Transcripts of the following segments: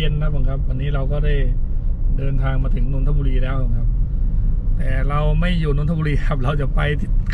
เย็นนะครับผมครับ วันนี้เราก็ได้เดินทางมาถึงนนทบุรีแล้วครับ แต่เราไม่อยู่นนทบุรีครับ เราจะไป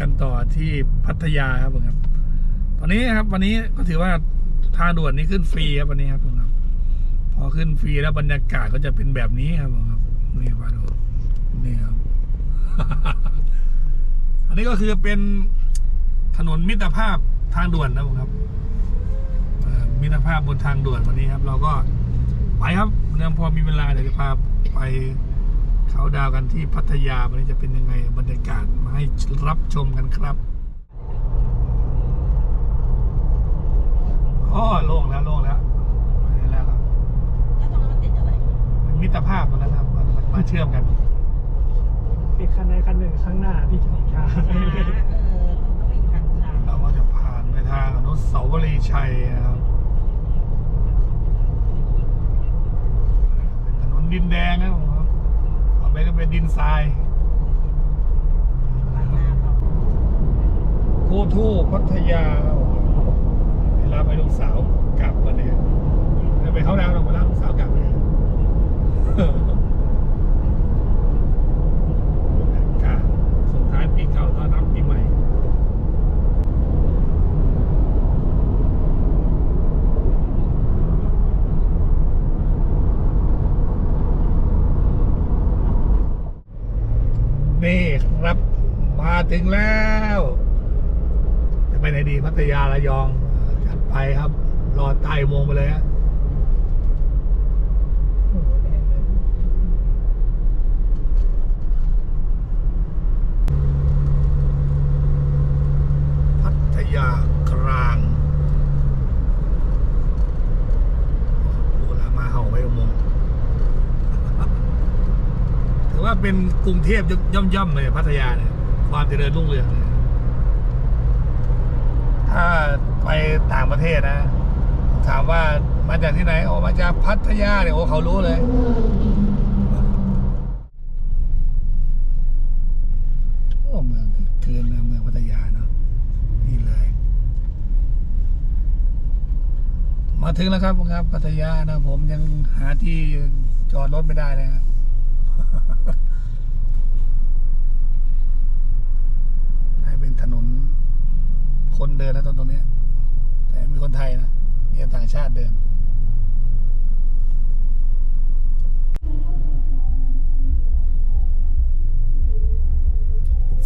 กันต่อที่พัทยาครับผมครับ ตอนนี้ครับวันนี้ก็ถือว่าทางด่วนนี้ขึ้นฟรีครับวันนี้ครับผมครับ พอขึ้นฟรีแล้วบรรยากาศก็จะเป็นแบบนี้ครับผมครับนี่มาดูนี่ครับ อันนี้ก็คือเป็นถนนมิตรภาพทางด่วนนะผมครับมิตรภาพบนทางด่วนวันนี้ครับ เราก็ นื่องพอมีเวลาเดี๋ยวจะพาไปเขาดาวกันที่พัทยาวันนี้จะเป็นยังไงบรรยากาศมาให้รับชมกันครับอ๋อโล่งแล้วโล่งแล้วไปได้แล้วครับแล้วตรงนั้นมันติดอะไรมันมิตรภาพตรงนั้นครับมันมันมาเชื่อมกันอีกคันใดคันหนึ่งข้างหน้าที่จะมีช้าช้าเออต้องมีคันช้าเราก็จะผ่านไปทางอนุสาวรีย์ชัยนะครับเป็นถนน ดินแดงนะผมครับต่อไปก็เป็นดินทรายคูทู่พัทยาเวลาไปลูกสาวกลับมาเนี่ยไปเข้าดาวน์หราไปรับลูกสาวกลับเนี่ยบรรยากาศส่งท้ายปีเก่าต้อนรับปีใหม่ นี่ครับมา ถึงแล้วจะไปไหนดีพัทยาระยองจัดไปครับ รอใต้อุโมงไปเลยฮะพัทยากลางดูแลมาเห่าไปอุโมงถือว่าเป็นกรุงเทพย่อมๆเลยพัทยาเนี่ย ความเจริญรุ่งเรืองเนี่ยถ้าไปต่างประเทศนะ ถามว่ามาจากที่ไหนโอ้มาจากพัทยาเนี่ยโอ้เขารู้เลยโอ้เมืองคืนนะเมืองพัทยาเนาะนี่เลย มาถึงแล้วครับครับพัทยานะผมยังหาที่จอดรถไม่ได้เลยครับ ให้เป็นถนน คนเดินแล้วตรงตรงเนี้ยแต่มีคนไทยนะมีแต่ต่างชาติเดิน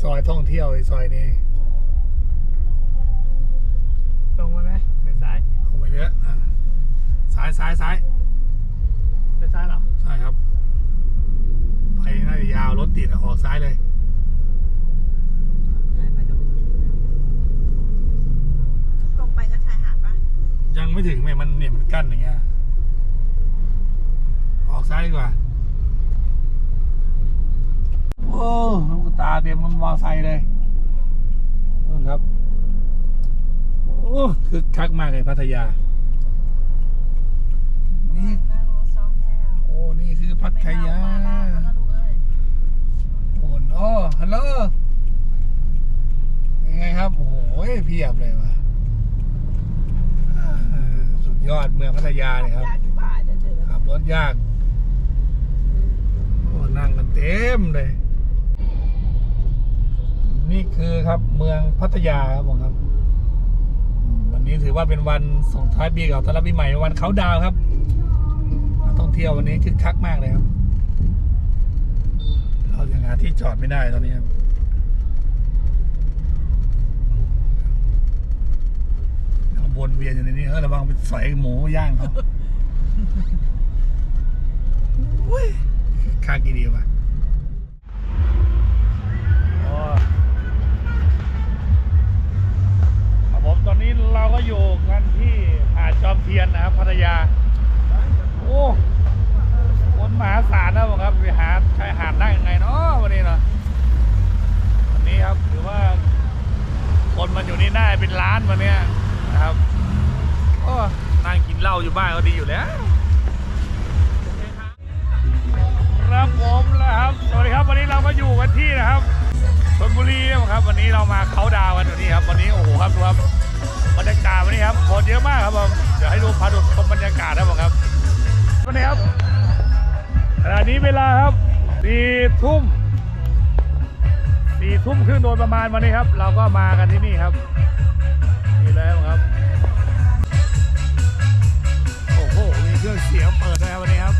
ซอยท่องเที่ยวไอ้ซอยนี้ ตรงมาไหมไปซ้ายคงไปเยอะอะซ้ายซ้ายซ้ายไปซ้ายเหรอ ใช่ครับ ไปน่าจะยาวรถติดอะออกซ้ายเลย ไปตรงนี้ตรงไปก็ชายหาดปะ ยังไม่ถึงแม่มันเนี่ยมันกั้นอย่างเงี้ย ออกซ้ายดีกว่า โอ้ลูกตาเต็มมันวางไซเลยนู่ครับ โอ้คือคักมากเลยพัทยา นี่นั่งรถสองแถวโอ้นี่คือพัทยาโอ้โอ้ฮัลโหลยังไงครับ โอ้โหเพียบเลยว่ะเออสุด ยอดเมืองพัทยาเลยครับ ยากที่บ่ายจะเจอขับรถยากโอ้นั่งกันเต็มเลย นี่คือครับเมืองพัทยาครับผมครับอืมวันนี้ถือว่าเป็นวันส่งท้ายปีเก่าต้อนรับปีใหม่วันเขาดาวน์ครับนักท่องเที่ยววันนี้คึกคักมากเลยครับ เรายังหาที่จอดไม่ได้ตอนนี้ครับยัง วนเวียนอยู่ในนี้เออระวังไปใส่หมูย่างเขา กันที่นะครับชลบุรีครับวันนี้เรามาเขาดาวกันวันนี้ครับวันนี้โอ้โหครับดูครับบรรยากาศวันนี้ครับคนเยอะมากครับผมเดี๋ยวให้ดูพาดูชมบรรยากาศนะครับผมครับวันนี้ครับขณะนี้เวลาครับสี่ทุ่มสี่ทุ่มครึ่งโดยประมาณวันนี้ครับ เราก็มากันที่นี่ครับนี่แล้วครับโอ้โหมีเครื่องเสียงเปิดด้วยครับวันนี้ครับ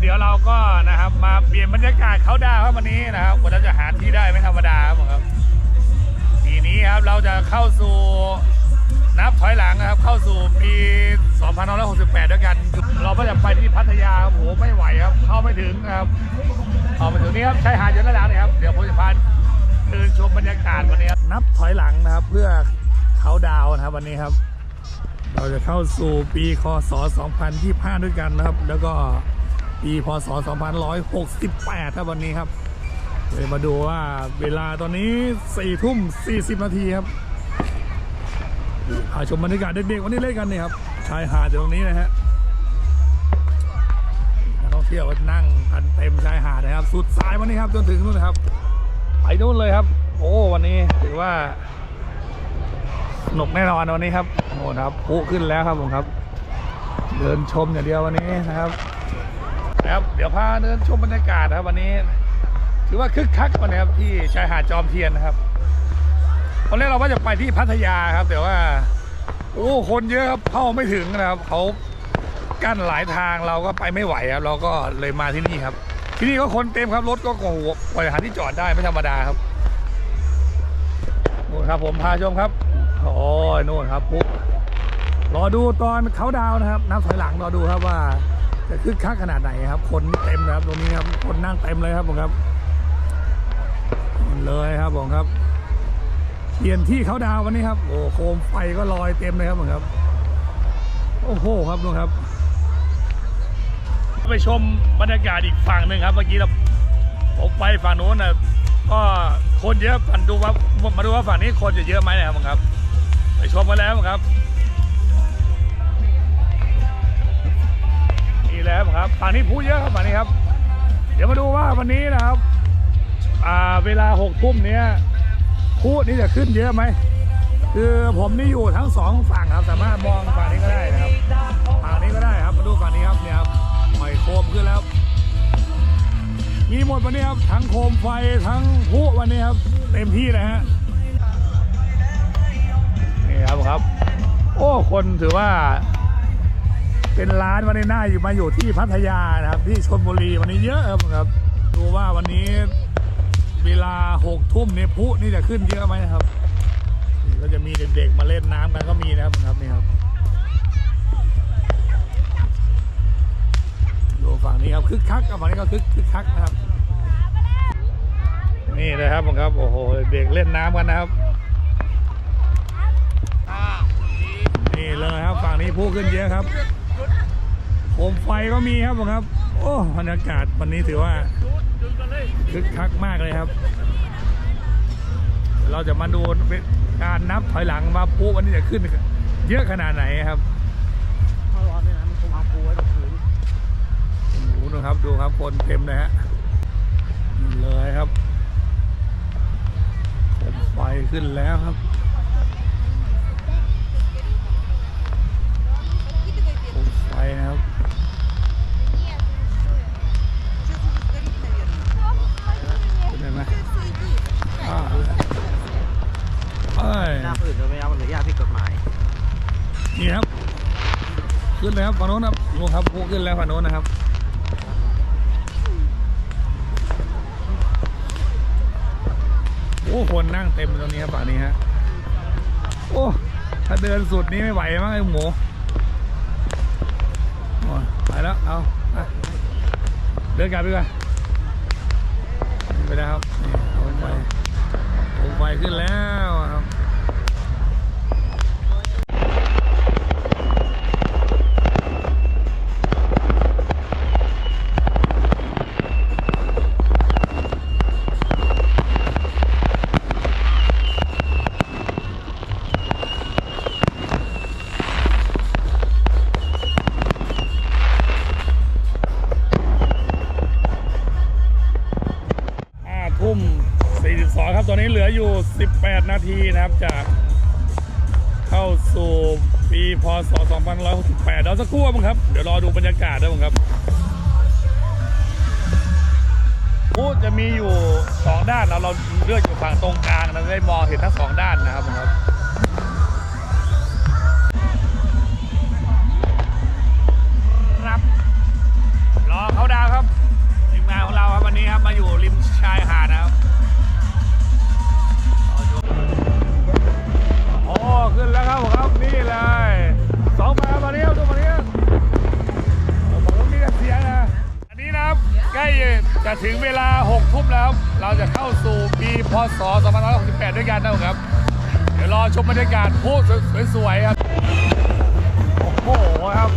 เดี๋ยวเราก็นะครับมาเปลี่ยนบรรยากาศเขาดาวครับวันนี้นะครับว่าเราจะหาที่ได้ไม่ธรรมดาครับผมครับทีนี้ครับเราจะเข้าสู่นับถอยหลังนะครับ เข้าสู่ปี 2568 ด้วยกัน เราก็จะไปที่พัทยาครับโอ้โหไม่ไหวครับ เข้าไม่ถึงครับเข้าไม่ถึงนี่ครับชายหาดเยอะแล้วนะครับเดี๋ยวผมจะพาเดินชมบรรยากาศวันนี้ครับนับถอยหลังนะครับ เพื่อเขาดาวน์นะครับวันนี้ครับ เราจะเข้าสู่ปีคศ 2025 ด้วยกันนะครับ แล้วก็ ปีพศ 2168 ครับวันนี้ครับเดี๋ยวมาดูว่าเวลาตอนนี้4ทุ่ม 40 นาทีครับาชมบรรยากาศเด็กๆวันนี้เล่นกันนี่ครับชายหาดอยู่ตรงนี้นะฮะนักท่องเที่ยวก็นั่งกันเต็มชายหาดนะครับ สุดสายวันนี้ครับจนถึงนู่นนะครับไปนู่นเลยครับ โอ้วันนี้ถือว่าสนุกแน่นอนวันนี้ครับโอ้ครับพุขึ้นแล้วครับผมครับ เดินชมอย่างเดียววันนี้นะครับ นะครับ เดี๋ยวพาเดินชมบรรยากาศนะครับวันนี้ ถือว่าคึกคักวันนี้ครับที่ชายหาดจอมเทียนนะครับตอนแรกเราว่าจะไปที่พัทยาครับ แต่ว่า โอ้คนเยอะครับเข้าไม่ถึงนะครับเขากั้นหลายทางเราก็ไปไม่ไหวครับเราก็เลยมาที่นี่ครับ ที่นี่ก็คนเต็มครับรถก็โอ้โหปล่อยหาที่จอดได้ไม่ธรรมดาครับนู่นครับผมพาชมครับโอ้ยนู่นครับปุ๊บรอดูตอนเขาดาวน์นะครับนับถอยหลังรอดูครับว่า จะคึกคักขนาดไหนครับ คนเต็มนะครับตรงนี้ครับ คนนั่งเต็มเลยครับผมครับเลยครับผมครับเปลี่ยนที่เขาดาววันนี้ครับ โอ้โคมไฟก็ลอยเต็มเลยครับผมครับ โอ้โหครับดูครับ ไปชมบรรยากาศอีกฝั่งหนึ่งครับ เมื่อกี้เราผมไปฝั่งโน้นนะก็คนเยอะฝันดูว่ามาดูว่าฝั่งนี้คนจะเยอะไหมนะครับผมครับ ไปชมกันแล้วครับ แล้วครับฝั่งนี้ผู้เยอะครับฝั่งนี้ครับ เดี๋ยวมาดูว่าวันนี้นะครับอ่าเวลาหกทุ่มเนี้ยผู้นี้จะขึ้นเยอะไหมคือผมนี่อยู่ทั้งสองฝั่งครับสามารถมองฝั่งนี้ก็ได้นะครับฝั่งนี้ก็ได้ครับมาดูฝั่งนี้ครับเนี่ยครับหอยโคมขึ้นแล้ว มีหมดวันนี้ครับทั้งโคมไฟทั้งพลุวันนี้ครับเต็มที่เลยฮะนี่ครับครับ โอ้คนถือว่า เป็นร้านวันนี้น่าอยู่มาอยู่ที่พัทยานะครับ ที่ชลบุรีวันนี้เยอะครับดูว่าวันนี้เวลาหกทุ่มเนี่ยพุนี่จะขึ้นเยอะไหมนะครับนี่ก็จะมีเด็กๆมาเล่นน้ำกันก็มีนะครับครับนี่ครับดูฝั่งนี้ครับคึกคักกับฝั่งนี้ก็คึกคึกคักนะครับ นี่นะครับผมครับโอ้โหเด็กเล่นน้ำกันนะครับนี่เลยครับฝั่งนี้ผู้ขึ้นเยอะครับ โคมไฟก็มีครับผมครับ โอ้บรรยากาศวันนี้ถือว่าคึกคักมากเลยครับ เราจะมาดูการนับถอยหลังมาปุ๊วันนี้จะขึ้น เยอะขนาดไหนครับถ้าร้อนเนี่ยนะมันคงเอาปูไว้กับพื้นดูนะครับดูครับคนเต็มเลยฮะเลยครับโคมไฟขึ้นแล้วครับโคมไฟนะครับ เอ้ยหน้าอื่นจะไม่เอามันเหลือยาผิดกฎหมาย นี่ครับ ขึ้นเลยครับฝั่งโน้นครับลงครับพูขึ้นแล้วฝั่งโน้นนะครับโอ้คนนั่งเต็มตรงนี้ครับฝั่งนี้ฮะโอ้ถ้าเดินสุดนี้ไม่ไหวมั้งไอ้หมูโอ้ยไปแล้วเอาอะเดินกลับดีกว่าไปแล้วครับนี่โคมไฟโคมไฟขึ้นแล้วครับ นาทีนะครับจากเข้าสู่ปีพศ 2568เดี๋ยวสักครู่มั้งครับ เดี๋ยวรอดูบรรยากาศด้วยมั้งครับผู้จะมีอยู่ 2 ด้านเราเราเลือกอยู่ฝั่งตรงกลางเราจะได้มองเห็นทั้งสองด้านนะครับผมครับครับรอเขาดาวครับทีมงานของเราครับวันนี้ครับมาอยู่ริมชายหาดนะครับ ถึงเวลา6ทุ่มแล้ว เราจะเข้าสู่ปีพศ2568 ด้วยกันนะครับ เดี๋ยวรอชมบรรยากาศผู้สวยๆครับ โอ้โหครับ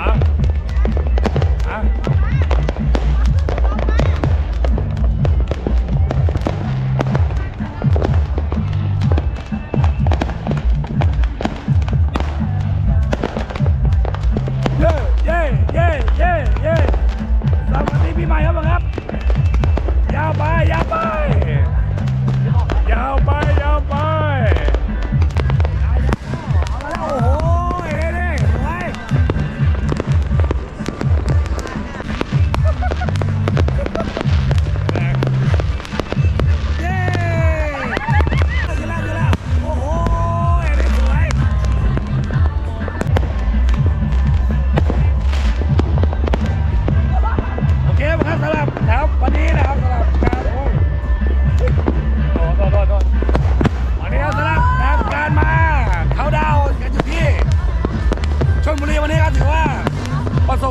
อ่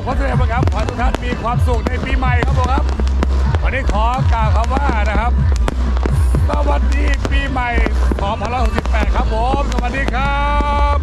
ขอแสบความสำเร็จนะครับขอทุกท่านมีความสุขในปีใหม่ครับผมครับ วันนี้ขอกล่าวคำว่านะครับ สวัสดีปีใหม่ของพลัง68ครับผม สวัสดีครับ